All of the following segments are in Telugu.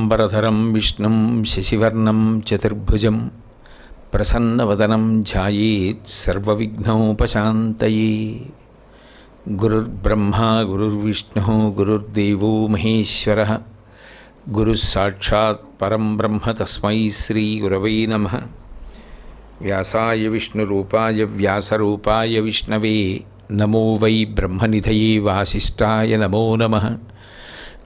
पीताम्बरधरं विष्णु शशिवर्ण, चतुर्भुज प्रसन्नवदनं ध्यायेत् सर्वविघ्नोपशान्तये गुरुर्ब्रह्मा, गुरुर्विष्णु, गुरुर्देव महेश्वर गुरुस्साक्षात्म ब्रह्म तस्म श्रीगुरव नम। व्यासाय विष्णुरूपाय व्यासूपा विष्णवे, नमो वै ब्रह्मनिधये वासिष्ठाय नमो नमः।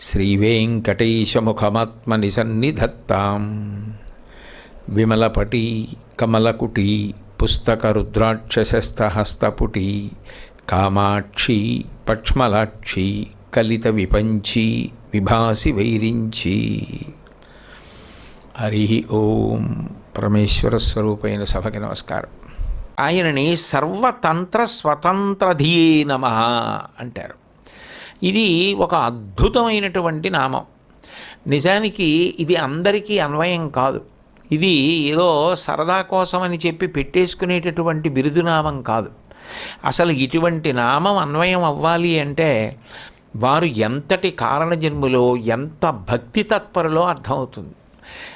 శ్రీవేంకటేశముఖమాత్మనిసన్నిధత్తాం. విమలపటి కమలకుటి పుస్తకరుద్రాక్షసస్తహస్తపుటి కామాక్షి పక్ష్మలాక్షి కలిత విపంచి విభాసి వైరించి హరి ఓం పరమేశ్వర స్వరూపైన సభకి నమస్కారం. ఆయనని సర్వతంత్ర స్వతంత్రధియే నమ అంటారు. ఇది ఒక అద్భుతమైనటువంటి నామం. నిజానికి ఇది అందరికీ అన్వయం కాదు. ఇది ఏదో సరదా కోసం అని చెప్పి పెట్టేసుకునేటటువంటి బిరుదునామం కాదు. అసలు ఇటువంటి నామం అన్వయం అవ్వాలి అంటే వారు ఎంతటి కారణజన్ములో ఎంత భక్తి తత్పరలో అర్థమవుతుంది.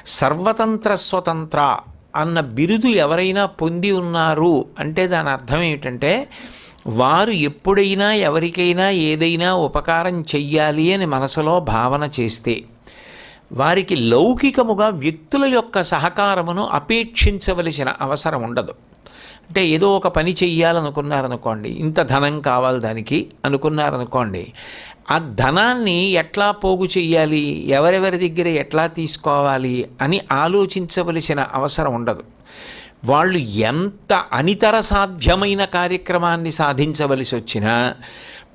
సర్వతంత్ర స్వతంత్ర అన్న బిరుదు ఎవరైనా పొంది ఉన్నారు అంటే దాని అర్థం ఏమిటంటే వారు ఎప్పుడైనా ఎవరికైనా ఏదైనా ఉపకారం చెయ్యాలి అని మనసులో భావన చేస్తే వారికి లౌకికముగా వ్యక్తుల యొక్క సహకారమును అపేక్షించవలసిన అవసరం ఉండదు. అంటే ఏదో ఒక పని చెయ్యాలనుకున్నారనుకోండి ఇంత ధనం కావాలి దానికి అనుకున్నారనుకోండి ఆ ధనాన్ని ఎట్లా పోగు చెయ్యాలి ఎవరెవరి దగ్గర ఎట్లా తీసుకోవాలి అని ఆలోచించవలసిన అవసరం ఉండదు. వాళ్ళు ఎంత అనితర సాధ్యమైన కార్యక్రమాన్ని సాధించవలసి వచ్చినా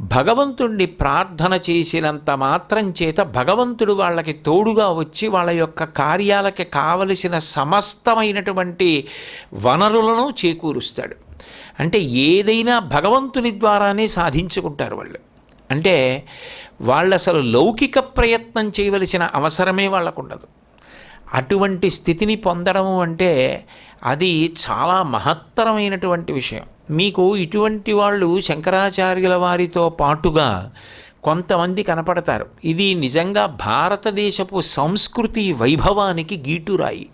భగవంతుణ్ణి ప్రార్థన చేసినంత మాత్రం చేత భగవంతుడు వాళ్ళకి తోడుగా వచ్చి వాళ్ళ యొక్క కార్యాలకి కావలసిన సమస్తమైనటువంటి వనరులను చేకూరుస్తాడు. అంటే ఏదైనా భగవంతుని ద్వారానే సాధించుకుంటారు వాళ్ళు. అంటే వాళ్ళు అసలు లౌకిక ప్రయత్నం చేయవలసిన అవసరమే వాళ్ళకు ఉండదు అటువంటి స్థితిని పొందడము అంటే అది చాలా మహత్తరమైనటువంటి విషయం. మీకు ఇటువంటి వాళ్ళు శంకరాచార్యుల వారితో పాటుగా కొంతమంది కనపడతారు. ఇది నిజంగా భారతదేశపు సంస్కృతి వైభవానికి గీటురాయి.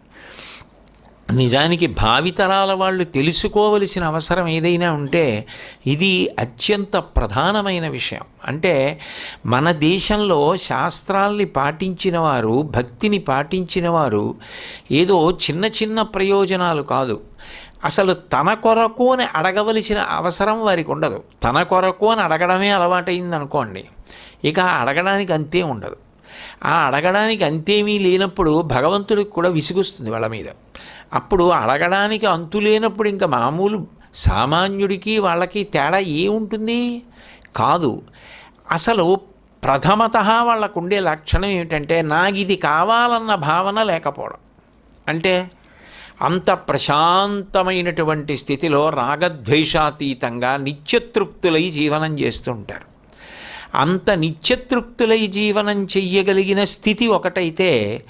నిజానికి భావితరాల వాళ్ళు తెలుసుకోవలసిన అవసరం ఏదైనా ఉంటే ఇది అత్యంత ప్రధానమైన విషయం. అంటే మన దేశంలో శాస్త్రాల్ని పాటించిన వారు భక్తిని పాటించిన వారు ఏదో చిన్న చిన్న ప్రయోజనాలు కాదు. అసలు తన కొరకు అని అడగవలసిన అవసరం వారికి ఉండదు. తన కొరకు అని అడగడమే అలవాటైంది అనుకోండి ఇక అడగడానికి అంతే ఉండదు. ఆ అడగడానికి అంతేమీ లేనప్పుడు భగవంతుడికి కూడా విసుగుస్తుంది వాళ్ళ మీద. అప్పుడు అడగడానికి అంతు లేనప్పుడు ఇంకా మామూలు సామాన్యుడికి వాళ్ళకి తేడా ఏముంటుంది? కాదు. అసలు ప్రథమత వాళ్ళకు ఉండే లక్షణం ఏమిటంటే నాకు ఇది కావాలన్న భావన లేకపోవడం. అంటే అంత ప్రశాంతమైనటువంటి స్థితిలో రాగద్వేషాతీతంగా నిత్యతృప్తులై జీవనం చేస్తుంటారు. అంత నిత్యతృప్తులై జీవనం చెయ్యగలిగిన స్థితి ఒకటైతే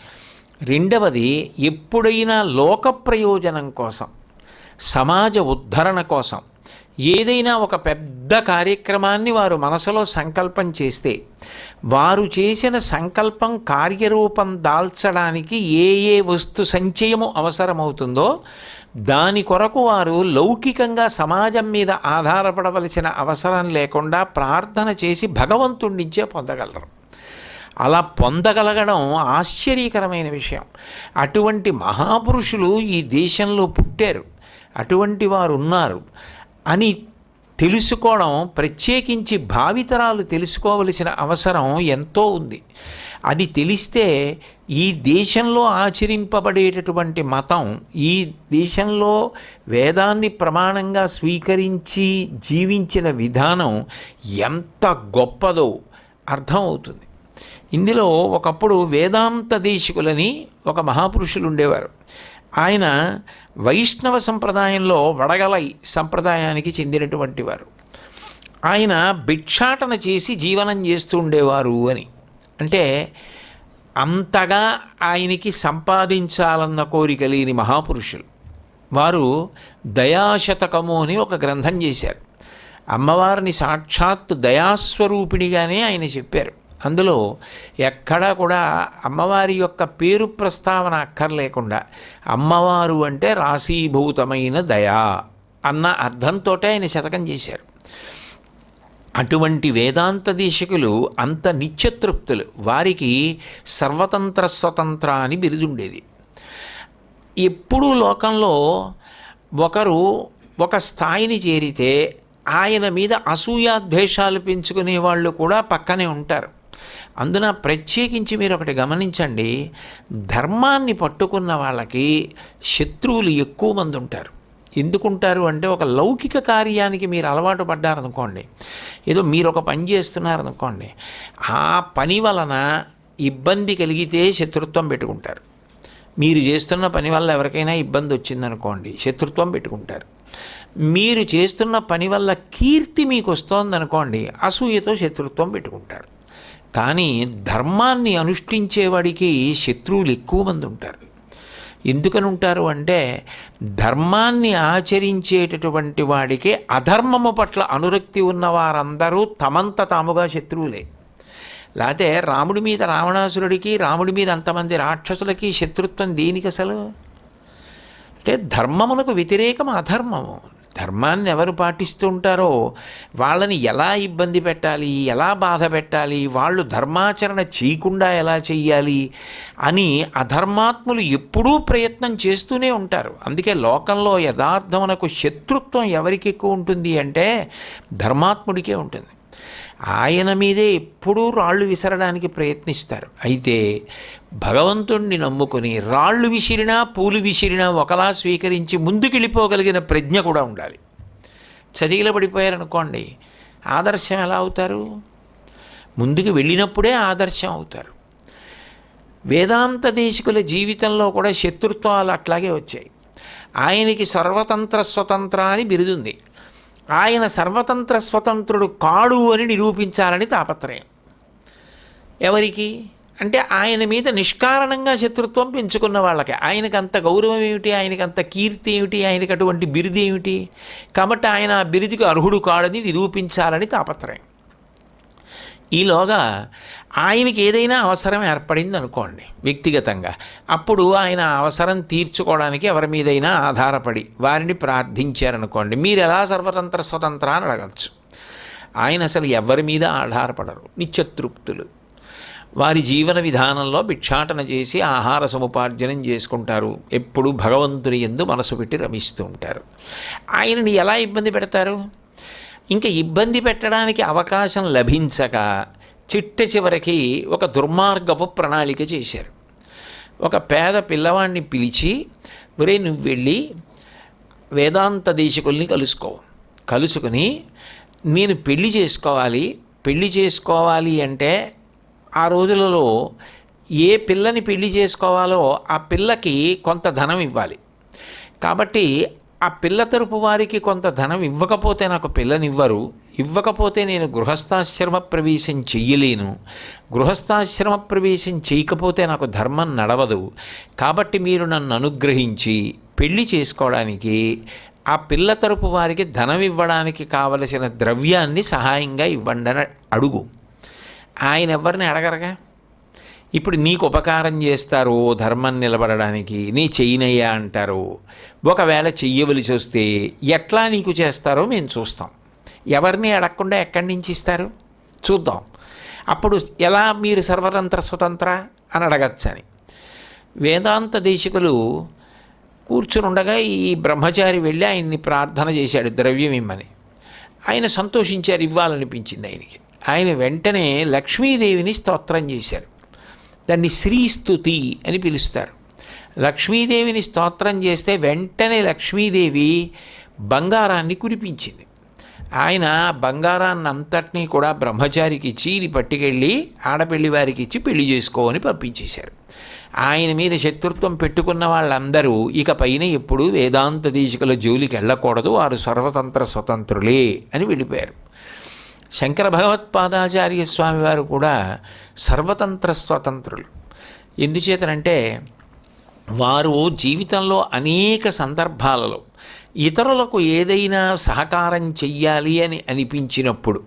రెండవది ఎప్పుడైనా లోక ప్రయోజనం కోసం సమాజ ఉద్ధరణ కోసం ఏదైనా ఒక పెద్ద కార్యక్రమాన్ని వారు మనసులో సంకల్పం చేస్తే వారు చేసిన సంకల్పం కార్యరూపం దాల్చడానికి ఏ ఏ వస్తు సంచయము అవసరమవుతుందో దాని కొరకు వారు లౌకికంగా సమాజం మీద ఆధారపడవలసిన అవసరం లేకుండా ప్రార్థన చేసి భగవంతుడి నుంచే పొందగలరు. అలా పొందగలగడం ఆశ్చర్యకరమైన విషయం. అటువంటి మహాపురుషులు ఈ దేశంలో పుట్టారు. అటువంటి వారు ఉన్నారు అని తెలుసుకోవడం ప్రత్యేకించి భావితరాలు తెలుసుకోవలసిన అవసరం ఎంతో ఉంది. అది తెలిస్తే ఈ దేశంలో ఆచరింపబడేటటువంటి మతం ఈ దేశంలో వేదాన్ని ప్రమాణంగా స్వీకరించి జీవించిన విధానం ఎంత గొప్పదో అర్థమవుతుంది. ఇందులో ఒకప్పుడు వేదాంత దేశికులని ఒక మహాపురుషులు ఉండేవారు. ఆయన వైష్ణవ సంప్రదాయంలో వడగలై సంప్రదాయానికి చెందినటువంటి వారు. ఆయన భిక్షాటన చేసి జీవనం చేస్తూ ఉండేవారు అని. అంటే అంతగా ఆయనకి సంపాదించాలన్న కోరిక లేని మహాపురుషులు. వారు దయాశతకము అని ఒక గ్రంథం చేశారు. అమ్మవారిని సాక్షాత్తు దయాస్వరూపిణిగానే ఆయన చెప్పారు. అందులో ఎక్కడా కూడా అమ్మవారి యొక్క పేరు ప్రస్తావన అక్కర్లేకుండా అమ్మవారు అంటే రాశీభూతమైన దయా అన్న అర్థంతో ఆయన శతకం చేశారు. అటువంటి వేదాంత దేశకులు అంత నిత్యతృప్తులు. వారికి సర్వతంత్ర స్వతంత్ర అని బిరుదుండేది. ఎప్పుడూ లోకంలో ఒకరు ఒక స్థాయిని చేరితే ఆయన మీద అసూయాద్వేషాలు పెంచుకునే వాళ్ళు కూడా పక్కనే ఉంటారు. అందున ప్రత్యేకించి మీరు ఒకటి గమనించండి ధర్మాన్ని పట్టుకున్న వాళ్ళకి శత్రువులు ఎక్కువ మంది ఉంటారు. ఎందుకుంటారు అంటే ఒక లౌకిక కార్యానికి మీరు అలవాటు పడ్డారనుకోండి ఏదో మీరు ఒక పని చేస్తున్నారనుకోండి ఆ పని వలన ఇబ్బంది కలిగితే శత్రుత్వం పెట్టుకుంటారు. మీరు చేస్తున్న పని వల్ల ఎవరికైనా ఇబ్బంది వచ్చిందనుకోండి శత్రుత్వం పెట్టుకుంటారు. మీరు చేస్తున్న పని వల్ల కీర్తి మీకు వస్తోందనుకోండి అసూయతో శత్రుత్వం పెట్టుకుంటారు. కానీ ధర్మాన్ని అనుష్ఠించేవాడికి శత్రువులు ఎక్కువ మంది ఉంటారు. ఎందుకని ఉంటారు అంటే ధర్మాన్ని ఆచరించేటటువంటి వాడికి అధర్మము పట్ల అనురక్తి ఉన్న వారందరూ తమంత తాముగా శత్రువులే. లేకపోతే రాముడి మీద రావణాసురుడికి రాముడి మీద అంతమంది రాక్షసులకి శత్రుత్వం దేనికి అసలు అంటే ధర్మమునకు వ్యతిరేకం అధర్మము. ధర్మాన్ని ఎవరు పాటిస్తూ ఉంటారో వాళ్ళని ఎలా ఇబ్బంది పెట్టాలి ఎలా బాధ పెట్టాలి వాళ్ళు ధర్మాచరణ చేయకుండా ఎలా చేయాలి అని అధర్మాత్ములు ఎప్పుడూ ప్రయత్నం చేస్తూనే ఉంటారు. అందుకే లోకంలో యథార్థమునకు శత్రుత్వం ఎవరికి ఎక్కువ ఉంటుంది అంటే ధర్మాత్ముడికే ఉంటుంది. ఆయన మీదే ఎప్పుడూ రాళ్ళు విసరడానికి ప్రయత్నిస్తారు. అయితే భగవంతుణ్ణి నమ్ముకొని రాళ్ళు విసిరినా పూలు విసిరినా ఒకలా స్వీకరించి ముందుకెళ్ళిపోగలిగిన ప్రజ్ఞ కూడా ఉండాలి. చదివిలబడిపోయారనుకోండి ఆదర్శం ఎలా అవుతారు? ముందుకు వెళ్ళినప్పుడే ఆదర్శం అవుతారు. వేదాంత దేశికుల జీవితంలో కూడా శత్రుత్వాలు అట్లాగే వచ్చాయి. ఆయనకి సర్వతంత్ర స్వతంత్ర అని బిరుదుంది. ఆయన సర్వతంత్ర స్వతంత్రుడు కాడు అని నిరూపించాలని తాపత్రయం. ఎవరికి? అంటే ఆయన మీద నిష్కారణంగా శత్రుత్వం పెంచుకున్న వాళ్ళకి. ఆయనకు అంత గౌరవం ఏమిటి? ఆయనకి అంత కీర్తి ఏమిటి? ఆయనకి అటువంటి బిరుదు ఏమిటి? కాబట్టి ఆయన ఆ బిరుదికి అర్హుడు కాడని నిరూపించాలని తాపత్రయం. ఈలోగా ఆయనకి ఏదైనా అవసరం ఏర్పడింది అనుకోండి వ్యక్తిగతంగా. అప్పుడు ఆయన అవసరం తీర్చుకోవడానికి ఎవరి మీదైనా ఆధారపడి వారిని ప్రార్థించారనుకోండి మీరు ఎలా సర్వతంత్ర స్వతంత్ర అని అడగచ్చు. ఆయన అసలు ఎవరి మీద ఆధారపడరు నిత్యతృప్తులు. వారి జీవన విధానంలో భిక్షాటన చేసి ఆహార సముపార్జనం చేసుకుంటారు ఎప్పుడు భగవంతుని ఎందు మనసు పెట్టి రమిస్తూ ఉంటారు. ఆయనని ఎలా ఇబ్బంది పెడతారు? ఇంకా ఇబ్బంది పెట్టడానికి అవకాశం లభించక చిట్ట చివరికి ఒక దుర్మార్గపు ప్రణాళిక చేశారు. ఒక పేద పిల్లవాడిని పిలిచి ఒరే నువ్వు వెళ్ళి వేదాంత దేశకుల్ని కలుసుకో. కలుసుకుని నేను పెళ్ళి చేసుకోవాలి. పెళ్ళి చేసుకోవాలి అంటే ఆ రోజులలో ఏ పిల్లని పెళ్ళి చేసుకోవాలో ఆ పిల్లకి కొంత ధనం ఇవ్వాలి. కాబట్టి ఆ పిల్ల తరపు వారికి కొంత ధనం ఇవ్వకపోతే నాకు పిల్లనివ్వరు. ఇవ్వకపోతే నేను గృహస్థాశ్రమ ప్రవేశం చెయ్యలేను. గృహస్థాశ్రమ ప్రవేశం చేయకపోతే నాకు ధర్మం నడవదు. కాబట్టి మీరు నన్ను అనుగ్రహించి పెళ్ళి చేసుకోవడానికి ఆ పిల్ల తరపు వారికి ధనం ఇవ్వడానికి కావలసిన ద్రవ్యాన్ని సహాయంగా ఇవ్వండి అని అడుగు. ఆయన ఎవరిని అడగరగా? ఇప్పుడు నీకు ఉపకారం చేస్తారు ధర్మం నిలబడడానికి నీ చెయ్యినయ్యా అంటారు. ఒకవేళ చెయ్యవలసి వస్తే ఎట్లా నీకు చేస్తారో మేము చూస్తాం. ఎవరిని అడగకుండా ఎక్కడి నుంచి ఇస్తారు? చూద్దాం. అప్పుడు ఎలా మీరు సర్వతంత్ర స్వతంత్ర అని అడగచ్చని. వేదాంత దేశికులు కూర్చునుండగా ఈ బ్రహ్మచారి వెళ్ళి ఆయన్ని ప్రార్థన చేశాడు ద్రవ్యం ఇమ్మని. ఆయన సంతోషించారు ఇవ్వాలనిపించింది ఆయనకి. ఆయన వెంటనే లక్ష్మీదేవిని స్తోత్రం చేశారు. దాన్ని శ్రీస్తుతి అని పిలుస్తారు. లక్ష్మీదేవిని స్తోత్రం చేస్తే వెంటనే లక్ష్మీదేవి బంగారాన్ని కురిపించింది. ఆయన బంగారాన్ని అంతటినీ కూడా బ్రహ్మచారికి ఇచ్చి ఇది పట్టుకెళ్ళి ఆడపెళ్ళి వారికి ఇచ్చి పెళ్ళి చేసుకోవని పంపించేశారు. ఆయన మీద శత్రుత్వం పెట్టుకున్న వాళ్ళందరూ ఇక పైన ఎప్పుడూ వేదాంత దీశికల జోలికి వెళ్ళకూడదు వారు సర్వతంత్ర స్వతంత్రులే అని వెళ్ళిపోయారు శంకర భగవత్పాదాచార్య స్వామివారు కూడా సర్వతంత్ర స్వతంత్రులు. ఎందుచేతనంటే వారు జీవితంలో అనేక సందర్భాలలో ఇతరులకు ఏదైనా సహకారం చెయ్యాలి అని అనిపించినప్పుడు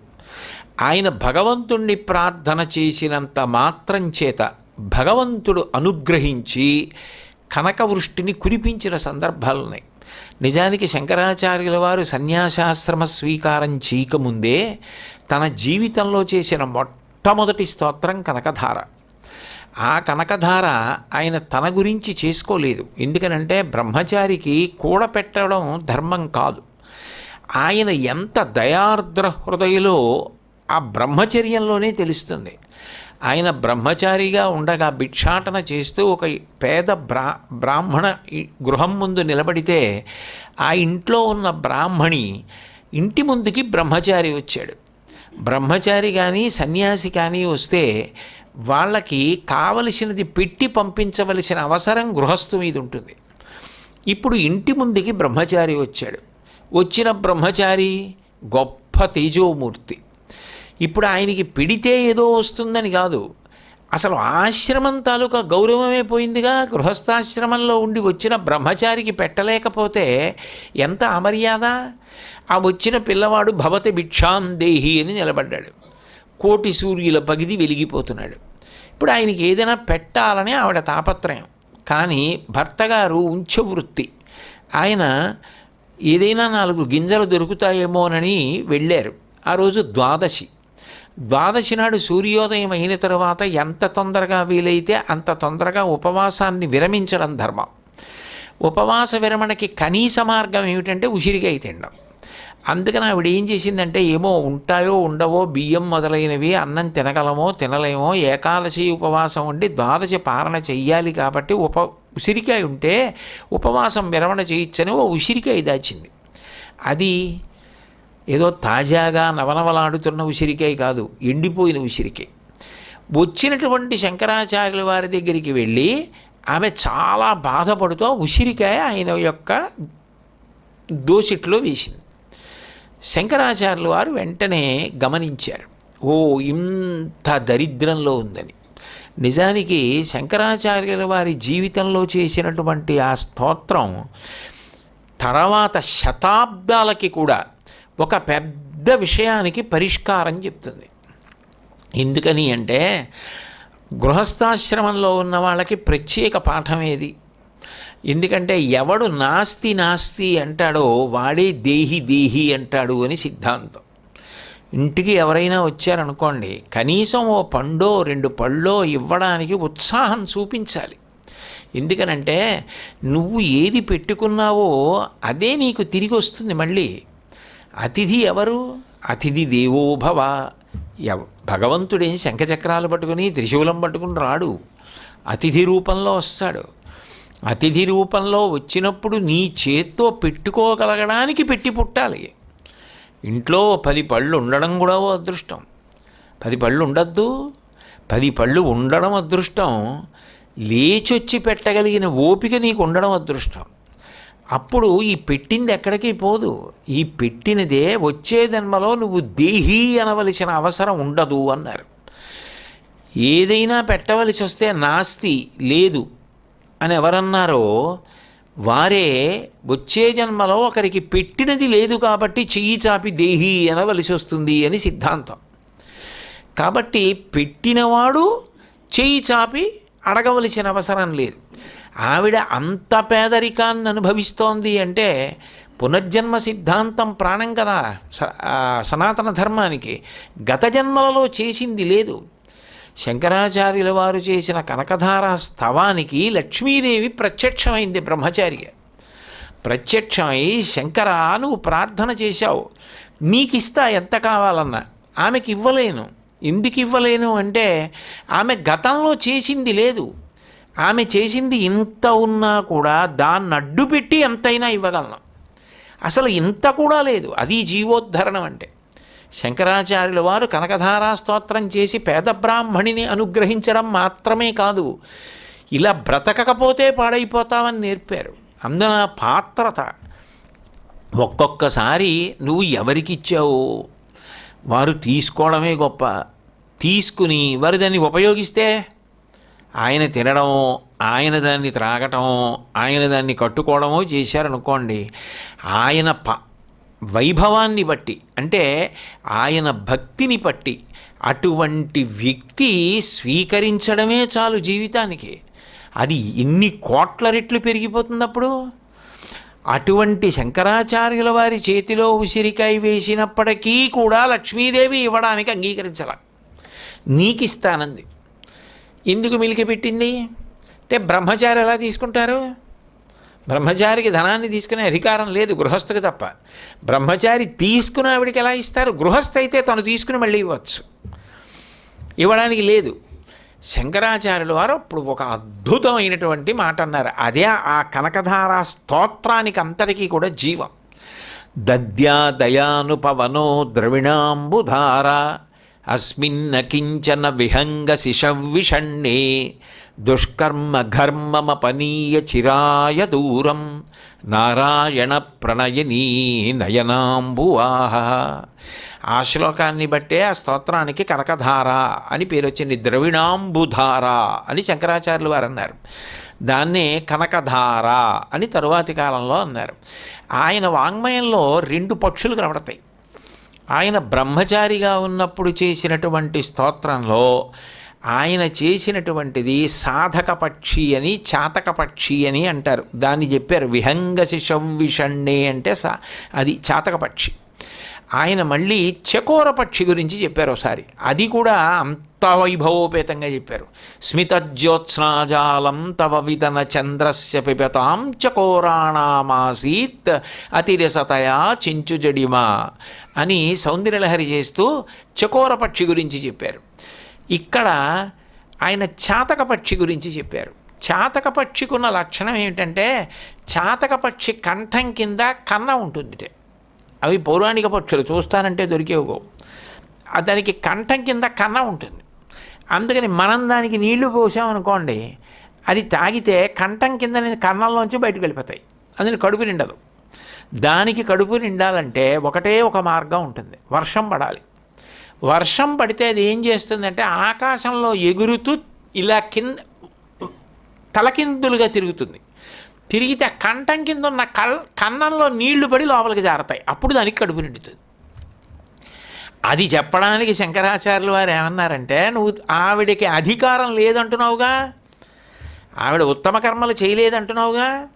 ఆయన భగవంతుణ్ణి ప్రార్థన చేసినంత మాత్రం చేత భగవంతుడు అనుగ్రహించి కనకవృష్టిని కురిపించిన సందర్భాలు ఉన్నాయి. నిజానికి శంకరాచార్యుల వారు సన్యాసాశ్రమ స్వీకారం చేయకముందే తన జీవితంలో చేసిన మొట్టమొదటి స్తోత్రం కనకధార. ఆ కనకధార ఆయన తన గురించి చేసుకోలేదు. ఎందుకనంటే బ్రహ్మచారికి కూడపెట్టడం ధర్మం కాదు. ఆయన ఎంత దయార్ద్ర హృదయలో ఆ బ్రహ్మచర్యంలోనే తెలుస్తుంది. ఆయన బ్రహ్మచారిగా ఉండగా భిక్షాటన చేస్తూ ఒక పేద బ్రా బ్రాహ్మణ గృహం ముందు నిలబడితే ఆ ఇంట్లో ఉన్న బ్రాహ్మణి ఇంటి ముందుకి బ్రహ్మచారి వచ్చాడు. బ్రహ్మచారి కానీ సన్యాసి కానీ వస్తే వాళ్ళకి కావలసినది పెట్టి పంపించవలసిన అవసరం గృహస్థు మీద ఉంటుంది. ఇప్పుడు ఇంటి ముందుకి బ్రహ్మచారి వచ్చాడు. వచ్చిన బ్రహ్మచారి గొప్ప తేజోమూర్తి. ఇప్పుడు ఆయనకి పిడితే ఏదో వస్తుందని కాదు. అసలు ఆశ్రమం తాలూకా గౌరవమే పోయిందిగా. గృహస్థాశ్రమంలో ఉండి వచ్చిన బ్రహ్మచారికి పెట్టలేకపోతే ఎంత అమర్యాద? ఆ వచ్చిన పిల్లవాడు భవతి భిక్షాం దేహి అని నిలబడ్డాడు. కోటి సూర్యుల పగిది వెలిగిపోతున్నాడు. ఇప్పుడు ఆయనకి ఏదైనా పెట్టాలని ఆవిడ తాపత్రయం. కానీ భర్తగారు ఉంచవృత్తి. ఆయన ఏదైనా నాలుగు గింజలు దొరుకుతాయేమోనని వెళ్ళారు. ఆ రోజు ద్వాదశి. ద్వాదశి నాడు సూర్యోదయం అయిన తర్వాత ఎంత తొందరగా వీలైతే అంత తొందరగా ఉపవాసాన్ని విరమించడం ధర్మం. ఉపవాస విరమణకి కనీస మార్గం ఏమిటంటే ఉసిరికాయ తినడం. అందుకని ఆవిడ ఏం చేసిందంటే ఏమో ఉంటాయో ఉండవో బియ్యం మొదలైనవి అన్నం తినగలమో తినలేమో ఏకాదశి ఉపవాసం ఉండి ద్వాదశి పాలన చెయ్యాలి కాబట్టి ఉప ఉసిరికాయ ఉంటే ఉపవాసం విరమణ చేయొచ్చని ఓ ఉసిరికాయ దాచింది. అది ఏదో తాజాగా నవనవలాడుతున్న ఉసిరికాయ కాదు ఎండిపోయిన ఉసిరికాయ వచ్చినటువంటి శంకరాచార్యుల వారి దగ్గరికి వెళ్ళి ఆమె చాలా బాధపడుతూ ఉసిరికాయ ఆయన యొక్క దోసిట్లో వేసింది. శంకరాచార్యుల వారు వెంటనే గమనించారు ఓ ఇంత దరిద్రంలో ఉందని. నిజానికి శంకరాచార్యుల వారి జీవితంలో చేసినటువంటి ఆ స్తోత్రం తర్వాత శతాబ్దాలకి కూడా ఒక పెద్ద విషయానికి పరిష్కారం చెప్తుంది. ఎందుకని అంటే గృహస్థాశ్రమంలో ఉన్న వాళ్ళకి ప్రత్యేక పాఠం ఏది? ఎందుకంటే ఎవడు నాస్తి నాస్తి అంటాడో వాడే దేహి దేహి అంటాడు అని సిద్ధాంతం. ఇంటికి ఎవరైనా వచ్చారనుకోండి కనీసం ఓ పండో రెండు పళ్ళో ఇవ్వడానికి ఉత్సాహం చూపించాలి. ఎందుకనంటే నువ్వు ఏది పెట్టుకున్నావో అదే నీకు తిరిగి వస్తుంది మళ్ళీ. అతిథి ఎవరు? అతిథి దేవోభవ ఎవ భగవంతుడేం శంఖచక్రాలు పట్టుకుని త్రిశూలం పట్టుకుని రాడు. అతిథి రూపంలో వస్తాడు. అతిథి రూపంలో వచ్చినప్పుడు నీ చేత్తో పెట్టుకోగలగడానికి పెట్టి పుట్టాలి. ఇంట్లో పది పళ్ళు ఉండడం కూడా ఓ అదృష్టం. పది పళ్ళు ఉండద్దు. పది పళ్ళు ఉండడం అదృష్టం. లేచొచ్చి పెట్టగలిగిన ఓపిక నీకు ఉండడం అదృష్టం. అప్పుడు ఈ పెట్టింది ఎక్కడికి పోదు. ఈ పెట్టినదే వచ్చే జన్మలో నువ్వు దేహీ అనవలసిన అవసరం ఉండదు అన్నారు. ఏదైనా పెట్టవలసి వస్తే నాస్తి లేదు అని ఎవరన్నారో వారే వచ్చే జన్మలో ఒకరికి పెట్టినది లేదు కాబట్టి చెయ్యి చాపి దేహి అనవలసి వస్తుంది అని సిద్ధాంతం. కాబట్టి పెట్టినవాడు చెయ్యి చాపి అడగవలసిన అవసరం లేదు. ఆవిడ అంత పేదరికాన్ని అనుభవిస్తోంది అంటే పునర్జన్మ సిద్ధాంతం ప్రాణం కదా స- సనాతన ధర్మానికి. గత జన్మలలో చేసింది లేదు. శంకరాచార్యుల వారు చేసిన కనకధార స్తవానికి లక్ష్మీదేవి ప్రత్యక్షమైంది బ్రహ్మచార్య ప్రత్యక్షమై శంకర నువ్వు ప్రార్థన చేశావు. నీకు ఇస్తా ఎంత కావాలన్నా. ఆమెకి ఇవ్వలేను ఎందుకు ఇవ్వలేను అంటే ఆమె గతంలో చేసింది లేదు. ఆమె చేసింది ఇంత ఉన్నా కూడా దాన్ని అడ్డు పెట్టి ఎంతైనా ఇవ్వగలను. అసలు ఇంత కూడా లేదు. అది జీవోద్ధరణం అంటే. శంకరాచార్యుల వారు కనకధారా స్తోత్రం చేసి పేద బ్రాహ్మణిని అనుగ్రహించడం మాత్రమే కాదు ఇలా బ్రతకకపోతే పాడైపోతావని నేర్పారు. అందున పాత్రత. ఒక్కొక్కసారి నువ్వు ఎవరికి ఇచ్చావు వారు తీసుకోవడమే గొప్ప. తీసుకుని వారు దాన్ని ఉపయోగిస్తే ఆయన తినడం ఆయన దాన్ని త్రాగటం ఆయన దాన్ని కట్టుకోవడమో చేశారనుకోండి ఆయన ప వైభవాన్ని బట్టి అంటే ఆయన భక్తిని బట్టి అటువంటి వ్యక్తి స్వీకరించడమే చాలు జీవితానికి. అది ఎన్ని కోట్ల రెట్లు పెరిగిపోతుంది అప్పుడు అటువంటి శంకరాచార్యుల వారి చేతిలో ఉసిరికాయ వేసినప్పటికీ కూడా లక్ష్మీదేవి ఇవ్వడానికి అంగీకరించాల. నీకు ఇస్తానంది ఎందుకు మిలికి పెట్టింది? అంటే బ్రహ్మచారి ఎలా తీసుకుంటారు? బ్రహ్మచారికి ధనాన్ని తీసుకునే అధికారం లేదు గృహస్థుకి తప్ప. బ్రహ్మచారి తీసుకున్న ఆవిడికి ఎలా ఇస్తారు? గృహస్థ అయితే తను తీసుకుని మళ్ళీ ఇవ్వచ్చు. ఇవ్వడానికి లేదు. శంకరాచార్యుల వారు అప్పుడు ఒక అద్భుతమైనటువంటి మాట అన్నారు. అదే ఆ కనకధార స్తోత్రానికి అంతటికీ కూడా జీవం. దద్యా దయానుపవనో ద్రవిణాంబుధార అస్మిన్న కించన విహంగ శిశవిషణ్ణే దుష్కర్మ ఘర్మమపనీయ చిరాయ దూరం నారాయణ ప్రణయనీ నయనాంబువాహ ఆ శ్లోకాన్ని బట్టే ఆ స్తోత్రానికి కనకధార అని పేరు వచ్చింది ద్రవిణాంబుధార అని శంకరాచార్యులు వారు అన్నారు. దాన్నే కనకధార అని తరువాతి కాలంలో అన్నారు. ఆయన వాంగ్మయంలో రెండు పక్షులు కనబడతాయి. ఆయన బ్రహ్మచారిగా ఉన్నప్పుడు చేసినటువంటి స్తోత్రంలో ఆయన చేసినటువంటిది సాధక పక్షి అని చాతక పక్షి అని అంటారు. దాన్ని చెప్పారు విహంగ శిశంవిషణ్ణే అంటే సా అది చాతక పక్షి ఆయన మళ్ళీ చకోర పక్షి గురించి చెప్పారు ఒకసారి. అది కూడా అంత వైభవోపేతంగా చెప్పారు. స్మితజ్యోత్స్నాజాలం తవ విదన చంద్రస్య పిబతాం చకోరాణామాసీత్ అతిరసతయా చించుజడిమా అని సౌందర్యలహరి చేస్తూ చకోర పక్షి గురించి చెప్పారు. ఇక్కడ ఆయన చాతక పక్షి గురించి చెప్పారు. చాతక పక్షికున్న లక్షణం ఏమిటంటే చాతక పక్షి కంఠం కింద కన్న ఉంటుంది అవి పౌరాణిక పక్షులు చూస్తానంటే దొరికేవుకో దానికి కంఠం కింద కన్న ఉంటుంది. అందుకని మనం దానికి నీళ్ళు పోసామనుకోండి అది తాగితే కంఠం కింద కన్నంలోంచి బయటకు వెళ్ళిపోతాయి. అందుకని కడుపు నిండదు. దానికి కడుపు నిండాలంటే ఒకటే ఒక మార్గం ఉంటుంది. వర్షం పడాలి. వర్షం పడితే అది ఏం చేస్తుందంటే ఆకాశంలో ఎగురుతూ ఇలా కింద తలకిందులుగా తిరుగుతుంది. తిరిగితే ఆ కంఠం కింద ఉన్న కల్ కన్నంలో నీళ్ళు పడి లోపలికి జారతాయి. అప్పుడు దానికి కడుపు నిండుతుంది. అది చెప్పడానికి శంకరాచార్యులు వారు ఏమన్నారంటే నువ్వు ఆవిడకి అధికారం లేదంటున్నావుగా? ఆవిడ ఉత్తమ కర్మలు చేయలేదంటున్నావుగా?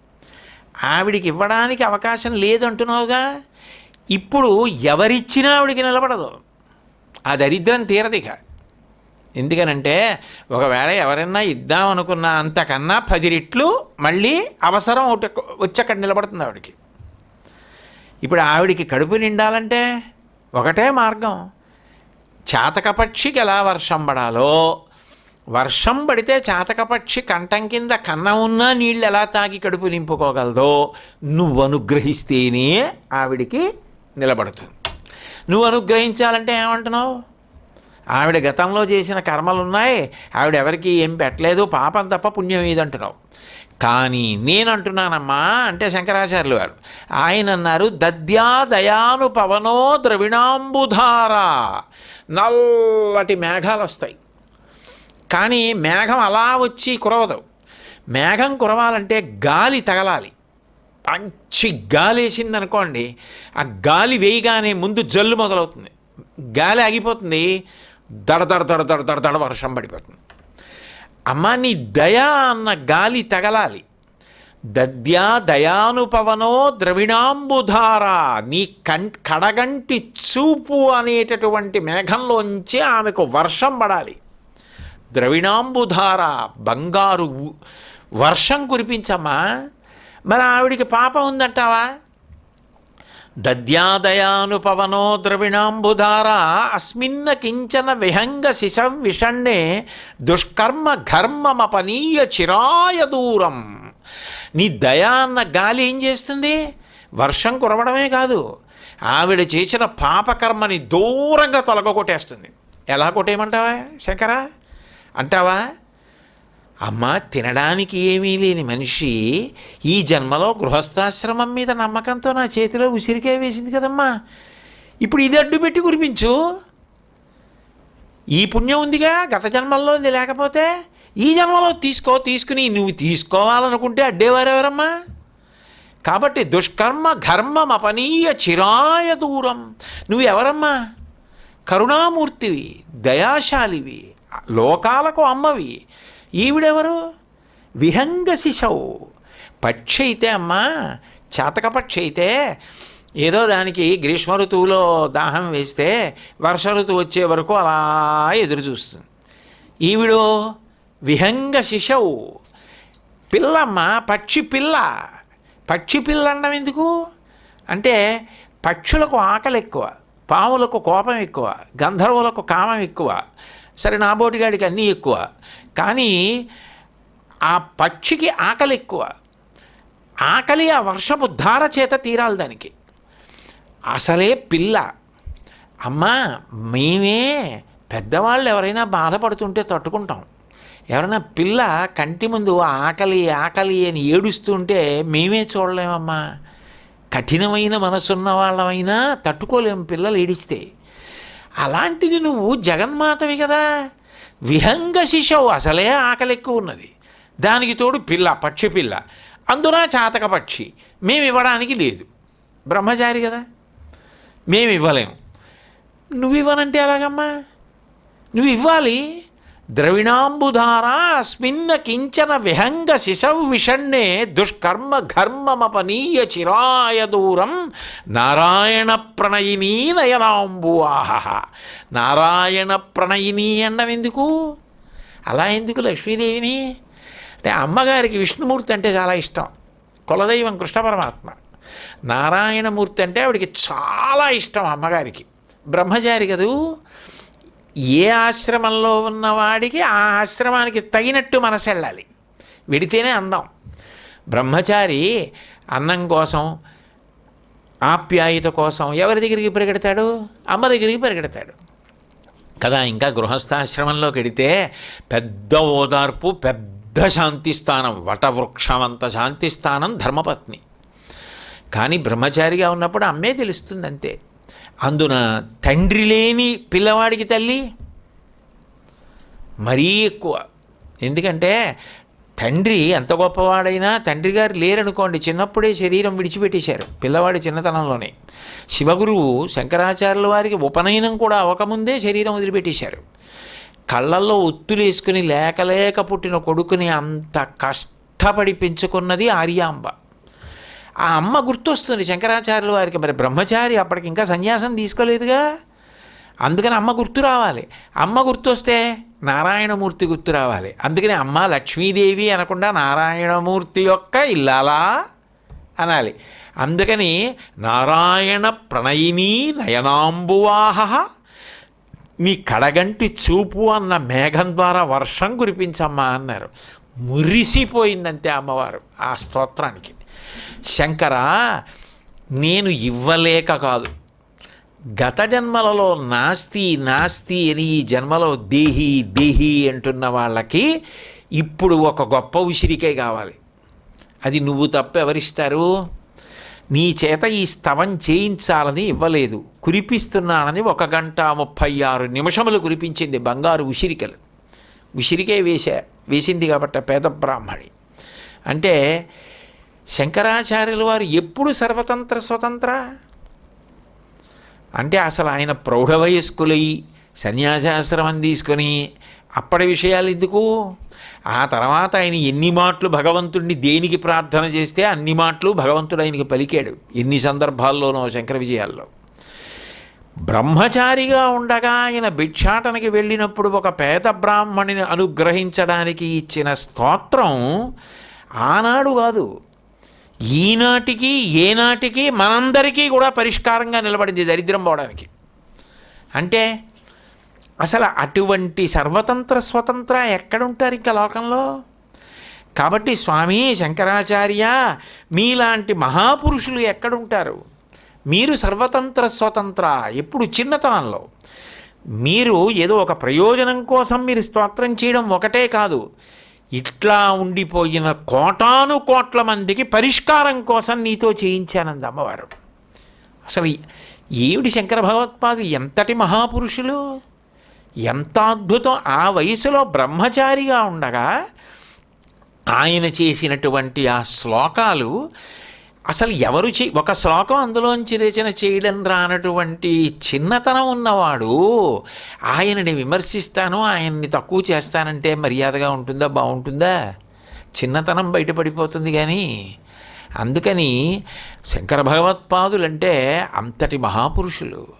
ఆవిడికి ఇవ్వడానికి అవకాశం లేదంటున్నావుగా? ఇప్పుడు ఎవరిచ్చినా ఆవిడికి నిలబడదు. ఆ దరిద్రం తీరదిగా ఎందుకనంటే ఒకవేళ ఎవరైనా ఇద్దాం అనుకున్న అంతకన్నా పది రెట్లు మళ్ళీ అవసరం ఒకటి వచ్చి అక్కడ నిలబడుతుంది ఆవిడికి. ఇప్పుడు ఆవిడికి కడుపు నిండాలంటే ఒకటే మార్గం. చాతకపక్షికి ఎలా వర్షం పడాలో వర్షం పడితే చాతకపక్షి కంఠం కింద కన్న ఉన్నా నీళ్ళు ఎలా తాగి కడుపు నింపుకోగలదో నువ్వు అనుగ్రహిస్తేనే ఆవిడికి నిలబడుతుంది. నువ్వు అనుగ్రహించాలంటే ఏమంటున్నావు? ఆవిడ గతంలో చేసిన కర్మలు ఉన్నాయి ఆవిడ ఎవరికి ఏం పెట్టలేదు. పాపం తప్ప పుణ్యం ఏదంటున్నావు? కానీ నేనంటున్నానమ్మా అంటే శంకరాచార్యులు గారు ఆయన అన్నారు దద్యా దయాను పవనో ద్రవిణాంబుధార. నల్లటి మేఘాలు వస్తాయి కానీ మేఘం అలా వచ్చి కురవదు. మేఘం కురవాలంటే గాలి తగలాలి. మంచి గాలి వేసింది అనుకోండి ఆ గాలి వేయగానే ముందు జల్లు మొదలవుతుంది. గాలి ఆగిపోతుంది. దడ దడ దడ దడ దడ దడ వర్షం పడిపోతుంది. అమ్మా నీ దయా అన్న గాలి తగలాలి. దద్యా దయానుపవనో ద్రవిణాంబుధార నీ కం కడగంటి చూపు అనేటటువంటి మేఘంలోంచి ఆమెకు వర్షం పడాలి. ద్రవిణాంబుధార బంగారు వర్షం కురిపించమ్మా. మరి ఆవిడికి పాపం ఉందంటావా? దద్యాదయానుపవనో ద్రవిణాంబుధార అస్మిన్న కించన విహంగ శిశం విషణ్ణే దుష్కర్మ ఘర్మమపనీయ చిరాయ దూరం. నీ దయా అన్న గాలి ఏం చేస్తుంది? వర్షం కురవడమే కాదు ఆవిడ చేసిన పాపకర్మని దూరంగా తొలగొట్టేస్తుంది ఎలా కొట్టేయమంటావా శంకరా? అంటావా? అమ్మ తినడానికి ఏమీ లేని మనిషి ఈ జన్మలో గృహస్థాశ్రమం మీద నమ్మకంతో నా చేతిలో ఉసిరికాయ వేసింది కదమ్మా. ఇప్పుడు ఇది అడ్డు పెట్టి కురిపించు. ఈ పుణ్యం ఉందిగా గత జన్మల్లో ఇది లేకపోతే ఈ జన్మలో తీసుకో తీసుకుని నువ్వు తీసుకోవాలనుకుంటే అడ్డేవారెవరమ్మా? కాబట్టి దుష్కర్మ ఘర్మం అపనీయ చిరాయ దూరం. నువ్వు ఎవరమ్మా కరుణామూర్తివి దయాశాలివి లోకాలకు అమ్మవి ఈవిడెవరు? విహంగ శిశవు. పక్షి అయితే అమ్మా చాతక పక్షి అయితే ఏదో దానికి గ్రీష్మ ఋతువులో దాహం వేస్తే వర్ష ఋతువు వచ్చే వరకు అలా ఎదురు చూస్తుంది. ఈవిడో విహంగ శిశవు. పిల్లమ్మ పక్షి పిల్ల. పక్షి పిల్ల అనడం ఎందుకు? అంటే పక్షులకు ఆకలి ఎక్కువ పాములకు కోపం ఎక్కువ గంధర్వులకు కామం ఎక్కువ సరే నా బోటిగాడికి అన్నీ ఎక్కువ. కానీ ఆ పక్షికి ఆకలి ఎక్కువ. ఆకలి ఆ వర్షపు ధార చేత తీరాలి దానికి. అసలే పిల్ల. అమ్మా మేమే పెద్దవాళ్ళు ఎవరైనా బాధపడుతుంటే తట్టుకుంటాం. ఎవరైనా పిల్ల కంటి ముందు ఆకలి ఆకలి అని ఏడుస్తుంటే మేమే చూడలేమమ్మా. కఠినమైన మనసున్న వాళ్ళమైనా తట్టుకోలేము పిల్లలు ఏడిస్తే. అలాంటిది నువ్వు జగన్మాతవి కదా. విహంగ శిశవు అసలే ఆకలి ఎక్కువ ఉన్నది. దానికి తోడు పిల్ల పక్షి పిల్ల. అందున చాతక పక్షి. మేము ఇవ్వడానికి లేదు. బ్రహ్మచారి కదా. మేము ఇవ్వలేము నువ్వు ఇవ్వనంటే ఎలాగమ్మా? నువ్వు ఇవ్వాలి. ద్రవిణాంబుధార అస్మిన్న కించన విహంగ శిశవ్ విషణ్ణే దుష్కర్మ ఘర్మమపనీయ చిరాయ దూరం నారాయణ ప్రణయిని నయనాంబువాహ నారాయణ ప్రణయినీ అన్నం ఎందుకు అలా ఎందుకు లక్ష్మీదేవిని? అంటే అమ్మగారికి విష్ణుమూర్తి అంటే చాలా ఇష్టం. కులదైవం కృష్ణ పరమాత్మ. నారాయణమూర్తి అంటే ఆవిడికి చాలా ఇష్టం అమ్మగారికి. బ్రహ్మచారి కదూ? ఏ ఆశ్రమంలో ఉన్నవాడికి ఆ ఆశ్రమానికి తగినట్టు మనసు వెళ్ళాలి. విడితేనే అందం. బ్రహ్మచారి అన్నం కోసం ఆప్యాయత కోసం ఎవరి దగ్గరికి పరిగెడతాడు? అమ్మ దగ్గరికి పరిగెడతాడు. కదా ఇంకా గృహస్థాశ్రమంలోకి వెడితే పెద్ద ఓదార్పు పెద్ద శాంతి స్థానం వటవృక్షమంత శాంతి స్థానం ధర్మపత్ని. కానీ బ్రహ్మచారిగా ఉన్నప్పుడు అమ్మే తెలుస్తుంది అంతే అందున తండ్రి లేని పిల్లవాడికి తల్లి మరీ ఎక్కువ. ఎందుకంటే తండ్రి ఎంత గొప్పవాడైనా తండ్రి గారు లేరనుకోండి చిన్నప్పుడే శరీరం విడిచిపెట్టేశారు పిల్లవాడి చిన్నతనంలోనే. శివగురువు శంకరాచార్యుల వారికి ఉపనయనం కూడా అవ్వకముందే శరీరం వదిలిపెట్టేశారు. కళ్ళల్లో ఒత్తులేసుకుని లేక లేక పుట్టిన కొడుకుని అంత కష్టపడి పెంచుకున్నది ఆర్యాంబ. ఆ అమ్మ గుర్తొస్తుంది శంకరాచార్యుల వారికి. మరి బ్రహ్మచారి అప్పటికి ఇంకా సన్యాసం తీసుకోలేదుగా? అందుకని అమ్మ గుర్తు రావాలి. అమ్మ గుర్తొస్తే నారాయణమూర్తి గుర్తు రావాలి. అందుకని అమ్మ లక్ష్మీదేవి అనకుండా నారాయణమూర్తి యొక్క ఇల్లాలా అనాలి. అందుకని నారాయణ ప్రణయిని నయనాంబువాహ నీ కడగంటి చూపు అన్న మేఘం ద్వారా వర్షం కురిపించమ్మా అన్నారు. మురిసిపోయిందంతే అమ్మవారు ఆ స్తోత్రానికి. శంకర నేను ఇవ్వలేక కాదు. గత జన్మలలో నాస్తి నాస్తి అని ఈ జన్మలో దేహి దేహి అంటున్న వాళ్ళకి ఇప్పుడు ఒక గొప్ప ఉసిరికే కావాలి. అది నువ్వు తప్ప ఎవరిస్తారు? నీ చేత ఈ స్తవం చేయించాలని ఇవ్వలేదు. కురిపిస్తున్నానని ఒక గంట ముప్పై ఆరు నిమిషములు కురిపించింది బంగారు ఉసిరికలు. ఉసిరికే వేసా వేసింది కాబట్టి పేద బ్రాహ్మణి. అంటే శంకరాచార్యుల వారు ఎప్పుడు సర్వతంత్ర స్వతంత్ర? అంటే అసలు ఆయన ప్రౌఢ వయస్కులై సన్యాసాశ్రమం తీసుకొని అప్పటి విషయాలు ఎందుకు? ఆ తర్వాత ఆయన ఎన్ని మాటలు భగవంతుడిని దేనికి ప్రార్థన చేస్తే అన్ని మాటలు భగవంతుడు ఆయనకి పలికాడు ఎన్ని సందర్భాల్లోనో శంకర విజయాల్లో. బ్రహ్మచారిగా ఉండగా ఆయన భిక్షాటనకి వెళ్ళినప్పుడు ఒక పేద బ్రాహ్మణిని అనుగ్రహించడానికి ఇచ్చిన స్తోత్రం ఆనాడు కాదు. ఈనాటికి ఏనాటికి మనందరికీ కూడా పరిష్కారంగా నిలబడింది దరిద్రం పోవడానికి. అంటే అసలు అటువంటి సర్వతంత్ర స్వతంత్ర ఎక్కడుంటారు ఇంకా లోకంలో? కాబట్టి స్వామి శంకరాచార్య మీలాంటి మహాపురుషులు ఎక్కడుంటారు? మీరు సర్వతంత్ర స్వతంత్ర ఎప్పుడు చిన్నతనంలో. మీరు ఏదో ఒక ప్రయోజనం కోసం మీరు స్తోత్రం చేయడం ఒకటే కాదు. ఇట్లా ఉండిపోయిన కోటాను కోట్ల మందికి పరిష్కారం కోసం నీతో చేయించానంది అమ్మవారు. అసలు ఏమిటి శంకర భగవత్పాదు ఎంతటి మహాపురుషులు? ఎంత అద్భుతం! ఆ వయసులో బ్రహ్మచారిగా ఉండగా ఆయన చేసినటువంటి ఆ శ్లోకాలు అసలు ఎవరు చే ఒక శ్లోకం అందులోంచి రచన చేయడం రానటువంటి చిన్నతనం ఉన్నవాడు ఆయనని విమర్శిస్తాను ఆయన్ని తక్కువ చేస్తానంటే మర్యాదగా ఉంటుందా బాగుంటుందా? చిన్నతనం బయటపడిపోతుంది కానీ అందుకని శంకర భగవత్పాదులంటే అంతటి మహాపురుషులు.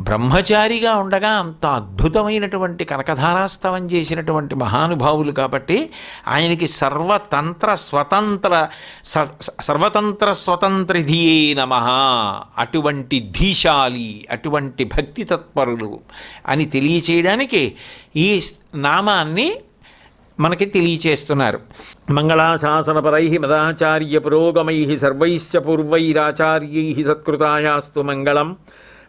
బ్రహ్మచారిగా ఉండగా అంత అద్భుతమైనటువంటి కనకధారాస్తవం చేసినటువంటి మహానుభావులు కాబట్టి ఆయనకి సర్వతంత్ర స్వతంత్ర స- సర్వతంత్ర స్వతంత్రధియే నమ. అటువంటి ధీశాలి అటువంటి భక్తి తత్పరులు అని తెలియచేయడానికి ఈ నామాన్ని మనకి తెలియచేస్తున్నారు. మంగళాశాసనపరై మదాచార్య పురోగమై సర్వైశ్చ పూర్వైరాచార్యై సత్కృతాయాస్తు మంగళం.